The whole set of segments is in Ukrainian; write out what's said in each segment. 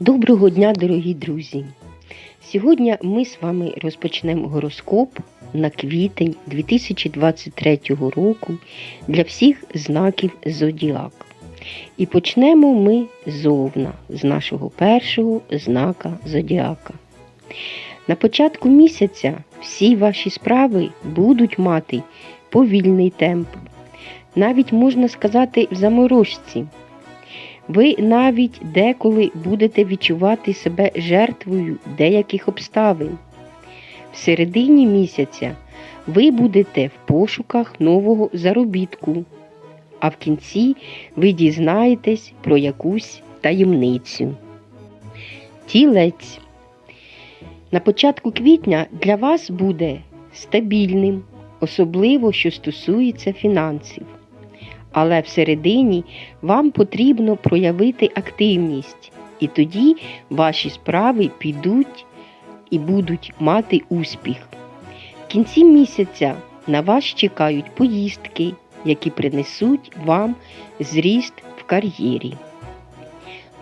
Доброго дня, дорогі друзі! Сьогодні ми з вами розпочнемо гороскоп на квітень 2023 року для всіх знаків Зодіак. І почнемо ми з з нашого першого знака Зодіака. На початку місяця всі ваші справи будуть мати повільний темп, навіть можна сказати в заморожці. Ви навіть деколи будете відчувати себе жертвою деяких обставин. В середині місяця ви будете в пошуках нового заробітку, а в кінці ви дізнаєтесь про якусь таємницю. Тілець. На початку квітня для вас буде стабільним, особливо що стосується фінансів але всередині вам потрібно проявити активність, і тоді ваші справи підуть і будуть мати успіх. В кінці місяця на вас чекають поїздки, які принесуть вам зріст в кар'єрі.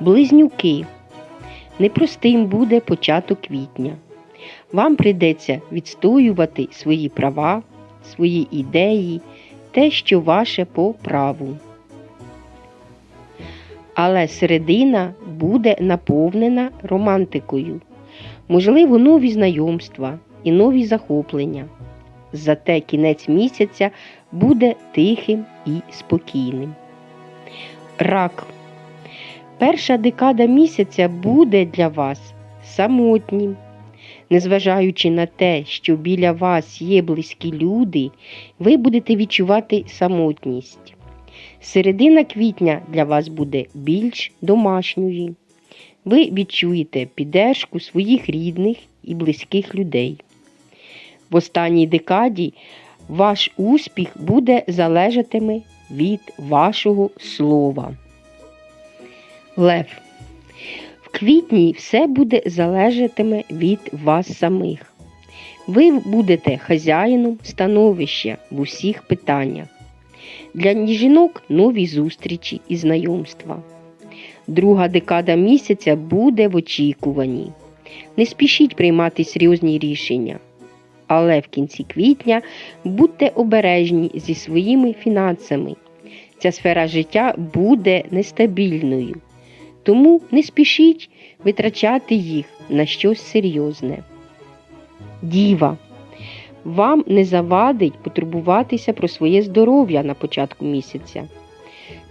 Близнюки. Непростим буде початок квітня. Вам прийдеться відстоювати свої права, свої ідеї те, що ваше по праву. Але середина буде наповнена романтикою, можливо, нові знайомства і нові захоплення. Зате кінець місяця буде тихим і спокійним. Рак. Перша декада місяця буде для вас самотнім. Незважаючи на те, що біля вас є близькі люди, ви будете відчувати самотність. Середина квітня для вас буде більш домашньою. Ви відчуєте піддержку своїх рідних і близьких людей. В останній декаді ваш успіх буде залежатиме від вашого слова. Лев квітні все буде залежатиме від вас самих. Ви будете хазяїном становища в усіх питаннях. Для жінок нові зустрічі і знайомства. Друга декада місяця буде в очікуванні. Не спішіть приймати серйозні рішення. Але в кінці квітня будьте обережні зі своїми фінансами. Ця сфера життя буде нестабільною. Тому не спішіть витрачати їх на щось серйозне. Діва. Вам не завадить потурбуватися про своє здоров'я на початку місяця.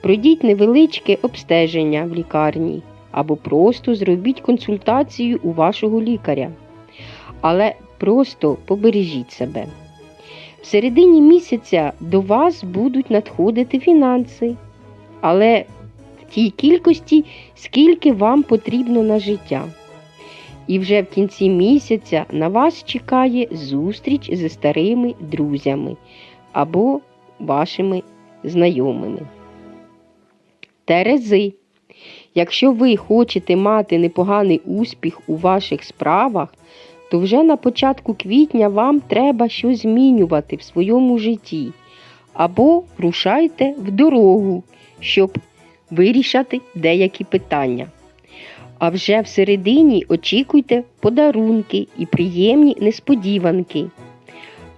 Пройдіть невеличке обстеження в лікарні або просто зробіть консультацію у вашого лікаря. Але просто побережіть себе. В середині місяця до вас будуть надходити фінанси, але тій кількості, скільки вам потрібно на життя. І вже в кінці місяця на вас чекає зустріч зі старими друзями або вашими знайомими. Терези. Якщо ви хочете мати непоганий успіх у ваших справах, то вже на початку квітня вам треба щось змінювати в своєму житті. Або рушайте в дорогу, щоб вирішати деякі питання. А вже всередині очікуйте подарунки і приємні несподіванки.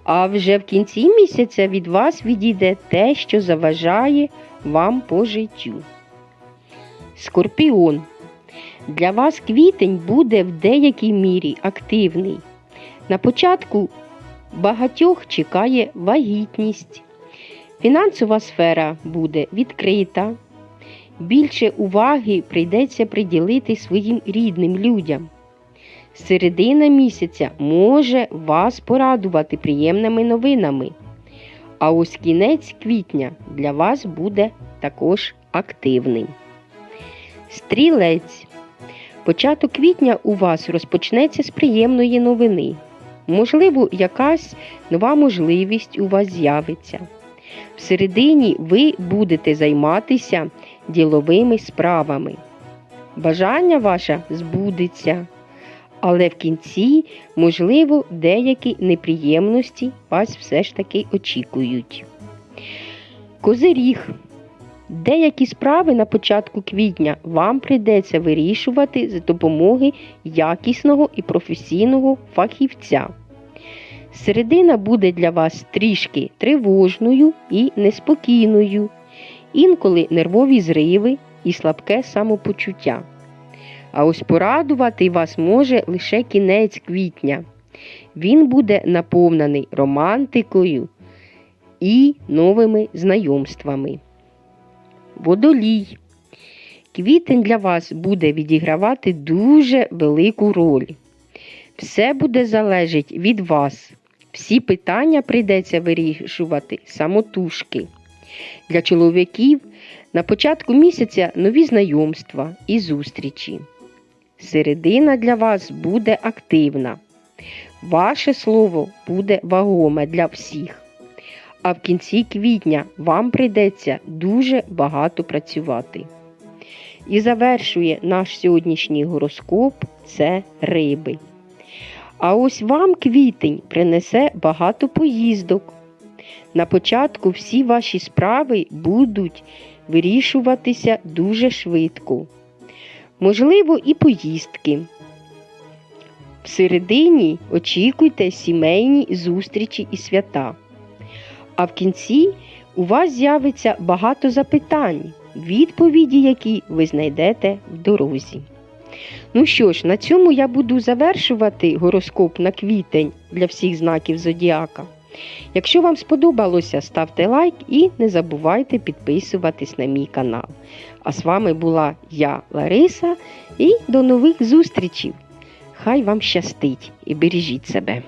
А вже в кінці місяця від вас відійде те, що заважає вам по життю. Скорпіон. Для вас квітень буде в деякій мірі активний. На початку багатьох чекає вагітність. Фінансова сфера буде відкрита, більше уваги прийдеться приділити своїм рідним людям. Середина місяця може вас порадувати приємними новинами. А ось кінець квітня для вас буде також активним. Стрілець. Початок квітня у вас розпочнеться з приємної новини. Можливо, якась нова можливість у вас з'явиться. Всередині ви будете займатися діловими справами. Бажання ваше збудеться, але в кінці, можливо, деякі неприємності вас все ж таки очікують. Козиріг. Деякі справи на початку квітня вам прийдеться вирішувати за допомоги якісного і професійного фахівця. Середина буде для вас трішки тривожною і неспокійною, інколи нервові зриви і слабке самопочуття. А ось порадувати вас може лише кінець квітня. Він буде наповнений романтикою і новими знайомствами. Водолій. Квітень для вас буде відігравати дуже велику роль. Все буде залежить від вас. Всі питання прийдеться вирішувати самотужки. Для чоловіків на початку місяця нові знайомства і зустрічі. Середина для вас буде активна. Ваше слово буде вагоме для всіх. А в кінці квітня вам прийдеться дуже багато працювати. І завершує наш сьогоднішній гороскоп це риби. А ось вам квітень принесе багато поїздок. На початку всі ваші справи будуть вирішуватися дуже швидко. Можливо, і поїздки. Всередині очікуйте сімейні зустрічі і свята. А в кінці у вас з'явиться багато запитань, відповіді, які ви знайдете в дорозі. Ну що ж, на цьому я буду завершувати гороскоп на квітень для всіх знаків Зодіака. Якщо вам сподобалося, ставте лайк і не забувайте підписуватись на мій канал. А з вами була я, Лариса, і до нових зустрічей! Хай вам щастить і бережіть себе!